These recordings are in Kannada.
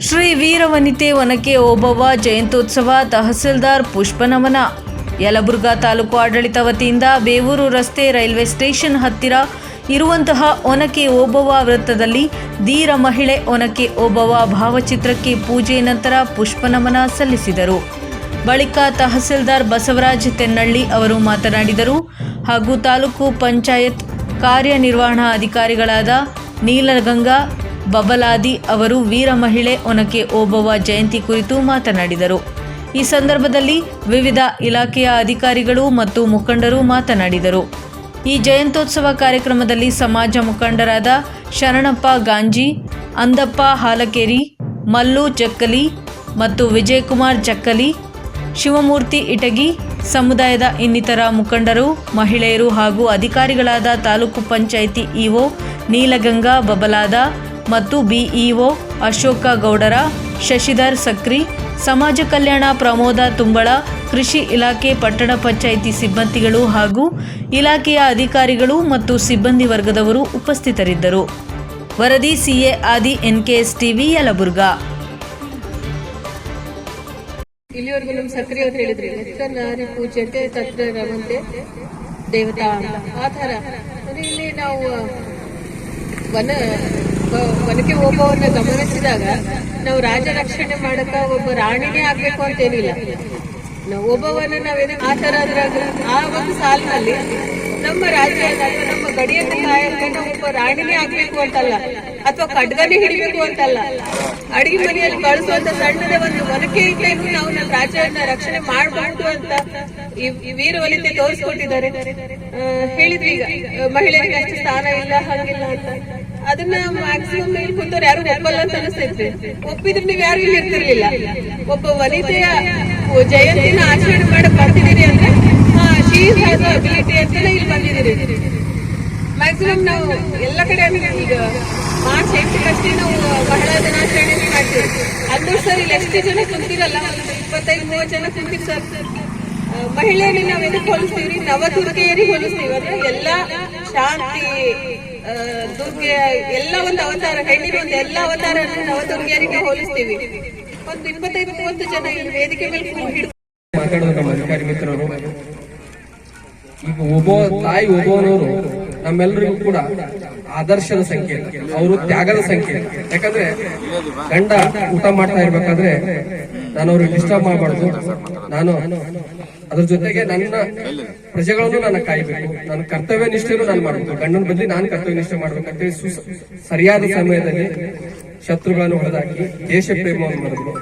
ಶ್ರೀ ವೀರವನಿತೆ ಒನಕೆ ಓಬವ್ವ ಜಯಂತ್ಯೋತ್ಸವ, ತಹಸೀಲ್ದಾರ್ ಪುಷ್ಪನಮನ. ಯಲಬುರ್ಗಾ ತಾಲೂಕು ಆಡಳಿತ ವತಿಯಿಂದ ಬೇವೂರು ರಸ್ತೆ ರೈಲ್ವೆ ಸ್ಟೇಷನ್ ಹತ್ತಿರ ಇರುವಂತಹ ಒನಕೆ ಓಬವ್ವ ವೃತ್ತದಲ್ಲಿ ಧೀರ ಮಹಿಳೆ ಒನಕೆ ಓಬವ್ವ ಭಾವಚಿತ್ರಕ್ಕೆ ಪೂಜೆ ನಂತರ ಪುಷ್ಪನಮನ ಸಲ್ಲಿಸಿದರು. ಬಳಿಕ ತಹಸೀಲ್ದಾರ್ ಬಸವರಾಜ್ ತೆನ್ನಳ್ಳಿ ಅವರು ಮಾತನಾಡಿದರು. ಹಾಗೂ ತಾಲೂಕು ಪಂಚಾಯತ್ ಕಾರ್ಯನಿರ್ವಹಣಾ ಅಧಿಕಾರಿಗಳಾದ ನೀಲಗಂಗಾ ಬಬಲಾದಿ ಅವರು ವೀರ ಮಹಿಳೆ ಒನಕೆ ಓಬವ್ವ ಜಯಂತಿ ಕುರಿತು ಮಾತನಾಡಿದರು. ಈ ಸಂದರ್ಭದಲ್ಲಿ ವಿವಿಧ ಇಲಾಖೆಯ ಅಧಿಕಾರಿಗಳು ಮತ್ತು ಮುಖಂಡರು ಮಾತನಾಡಿದರು. ಈ ಜಯಂತ್ಯೋತ್ಸವ ಕಾರ್ಯಕ್ರಮದಲ್ಲಿ ಸಮಾಜ ಮುಖಂಡರಾದ ಶರಣಪ್ಪ ಗಾಂಜಿ, ಅಂದಪ್ಪ ಹಾಲಕೇರಿ, ಮಲ್ಲು ಜಕ್ಕಲಿ ಮತ್ತು ವಿಜಯಕುಮಾರ್ ಜಕ್ಕಲಿ, ಶಿವಮೂರ್ತಿ ಇಟಗಿ, ಸಮುದಾಯದ ಇನ್ನಿತರ ಮುಖಂಡರು, ಮಹಿಳೆಯರು ಹಾಗೂ ಅಧಿಕಾರಿಗಳಾದ ತಾಲೂಕು ಪಂಚಾಯಿತಿ ಇಒ ನೀಲಗಂಗಾ ಬಬಲಾದ ಮತ್ತು ಬಿಇಒ ಅಶೋಕ ಗೌಡರ, ಶಶಿಧರ್ ಸಕ್ರಿ, ಸಮಾಜ ಕಲ್ಯಾಣ ಪ್ರಮೋದ ತುಂಬಳ, ಕೃಷಿ ಇಲಾಖೆ ಪಟ್ಟಣ ಪಂಚಾಯಿತಿ ಸಿಬ್ಬಂದಿಗಳು ಹಾಗೂ ಇಲಾಖೆಯ ಅಧಿಕಾರಿಗಳು ಮತ್ತು ಸಿಬ್ಬಂದಿ ವರ್ಗದವರು ಉಪಸ್ಥಿತರಿದ್ದರು. ವರದಿ ಸಿಎ ಆದಿ ಎನ್ಕೆಎಸ್ ಟಿವಿ, ಯಲಬುರ್ಗಾ. ಇಲ್ಲಿವರೆಗೂ ನಮ್ಮ ಸಕ್ರಿ ಹೇಳಿದ್ರಿ ನಾರಿ ಪೂಜ್ಯತೆ ತತ್ರ ರವಂತೆ ದೇವತಾ ಆ ಇಲ್ಲಿ ನಾವು ವನ ವನಕ್ಕೆ ಒಬ್ಬವನ್ನ ಗಮನಿಸಿದಾಗ ನಾವು ರಾಜ ರಕ್ಷಣೆ ಮಾಡಕ ಒಬ್ಬ ರಾಣಿನೇ ಆಗ್ಬೇಕು ಅಂತೇನಿಲ್ಲ. ನಾವು ಒಬ್ಬವನ್ನ ನಾವೇನು ಆ ಥರ ಅದ್ರಾಗ ಆ ಒಂದು ಸಾಲಿನಲ್ಲಿ ನಮ್ಮ ರಾಜ್ಯ ನಮ್ಮ ಗಡಿಯನ್ನು ಕಾಯಕ್ಕೆ ನಾವು ಒಬ್ಬ ರಾಣಿನೇ ಆಗ್ಬೇಕು ಅಂತಲ್ಲ, ಅಥವಾ ಖಡ್ಗನೇ ಹಿಡಿಬೇಕು ಅಂತಲ್ಲ, ಅಡಿಗೆ ಮನೆಯಲ್ಲಿ ಬಳಸುವಂತ ಸಣ್ಣದ ಒಂದು ಒನಕೆ ಇದ್ರೇನು ನಾವು ನಮ್ಮ ರಾಜ್ಯವನ್ನ ರಕ್ಷಣೆ ಮಾಡಬಹುದು ಅಂತ ಈ ಒಲಿತೆ ತೋರಿಸ್ಕೊಟ್ಟಿದ್ದಾರೆ. ಹೇಳಿದ್ವಿ ಈಗ, ಮಹಿಳೆಯರಿಗೆ ಅಷ್ಟು ಸ್ಥಾನ ಇಲ್ಲ, ಹಾಗಿಲ್ಲ ಅಂತ. ಅದನ್ನ ಮ್ಯಾಕ್ಸಿಮಮ್ ಇಲ್ಲಿ ಕುಂತವ್ರು ಯಾರು ಒಪ್ಪಲ್ಲ ಅಂತ ಅನಿಸ್ತೈತ್ರಿ. ಒಪ್ಪಿದ್ರೆ ನೀವು ಯಾರು ಇಲ್ಲಿ ಇರ್ತಿರ್ಲಿಲ್ಲ. ಒಬ್ಬ ವನಿತೆಯ ಜಯಂತಿನ ಆಚರಣೆ ಮಾಡಕ್ ಬರ್ತಿದ್ದೀರಿ ಅಂದ್ರೆ ಹ್ಯಾಸ್ ಅಬಿಲಿಟಿ ಅಂತಾನೆ ಇಲ್ಲಿ ಬಂದಿದ್ದೀರಿ. ಮ್ಯಾಕ್ಸಿಮಮ್ ನಾವು ಎಲ್ಲ ಕಡೆ ಅಂದ್ರೆ ಈಗ ಮಾರ್ಚ್ ಎಂಟಕ್ಕಷ್ಟೇ ನಾವು ಬಹಳ ದಿನಾಚರಣೆ ಮಾಡ್ತೀವಿ. ಅದು ಸರ್ ಇಲ್ಲಿ ಎಷ್ಟು ಜನ ಕುಂತಿರಲ್ಲ, ಇಪ್ಪತ್ತೈದು, ಮೂವತ್ತು ಜನ ಕುಂತಿರ್ ಸರ್. ಮಹಿಳೆಯರಿಗೆ ನಾವು ಎದಕ್ಕೆ ಹೋಲಿಸ್ತೀವಿ? ನವದುರ್ಗೆಯರಿಗೆ ಹೋಲಿಸ್ತೀವಿ. ಅಂದ್ರೆ ಎಲ್ಲ ಶಾಂತಿ ದುರ್ಗೆ ಎಲ್ಲ ಒಂದು ಅವತಾರ ಹೆಣ್ಣಿನ ಒಂದು ಎಲ್ಲ ಅವತಾರ ನವದುರ್ಗೆಯರಿಗೆ ಹೋಲಿಸ್ತೀವಿ. ಒಂದು ಇಪ್ಪತ್ತೈದು ಮೂವತ್ತು ಜನ ಇಲ್ಲಿ ವೇದಿಕೆ ಮೇಲೆ ಹಿಡಿದು ಮಾತಾಡೋದು ನಮ್ಮ ಅಧಿಕಾರಿ ಮಿತ್ರರು, ಈಗ ಒಬ್ಬ ತಾಯಿ ಒಬ್ಬವನವರು ನಮ್ಮೆಲ್ಲರಿಗೂ ಕೂಡ ಆದರ್ಶದ ಸಂಖ್ಯೆ ಅವರು ತ್ಯಾಗದ ಸಂಖ್ಯೆ ಯಾಕಂದ್ರೆ ಗಂಡ ಊಟ ಮಾಡ್ತಾ ಇರ್ಬೇಕಾದ್ರೆ ನಾನು ಅವ್ರಿಗೆ ಡಿಸ್ಟರ್ಬ್ ಮಾಡಬಾರ್ದು. ನಾನು ಅದ್ರ ಜೊತೆಗೆ ನನ್ನ ಪ್ರಜೆಗಳನ್ನು ನಾನು ಕಾಯ್ಬೇಕು. ನನ್ನ ಕರ್ತವ್ಯ ನಿಷ್ಠೆನೂ ನಾನು ಮಾಡಬೇಕು. ಗಂಡನ ಬದಲಿ ನಾನು ಕರ್ತವ್ಯ ನಿಷ್ಠೆ ಮಾಡ್ಬೇಕಂತ ಸರಿಯಾದ ಸಮಯದಲ್ಲಿ ಶತ್ರುಗಳನ್ನು ಹೊಡೆದಾಕಿ ದೇಶ ಪ್ರೇಮವನ್ನು ಮಾಡಿದ್ರು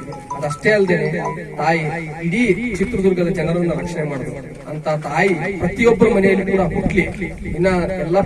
ಅದಷ್ಟೇ ಅಲ್ಲದೆ ತಾಯಿ, ಇಡೀ ಚಿತ್ರದುರ್ಗದ ಜನರನ್ನ ರಕ್ಷಣೆ ಮಾಡಿದ್ರು ಅಂತ ತಾಯಿ ಪ್ರತಿಯೊಬ್ಬರ ಮನೆಯಲ್ಲಿ ಕೂಡ ಹುಟ್ಲಿ. ಇನ್ನ ಎಲ್ಲ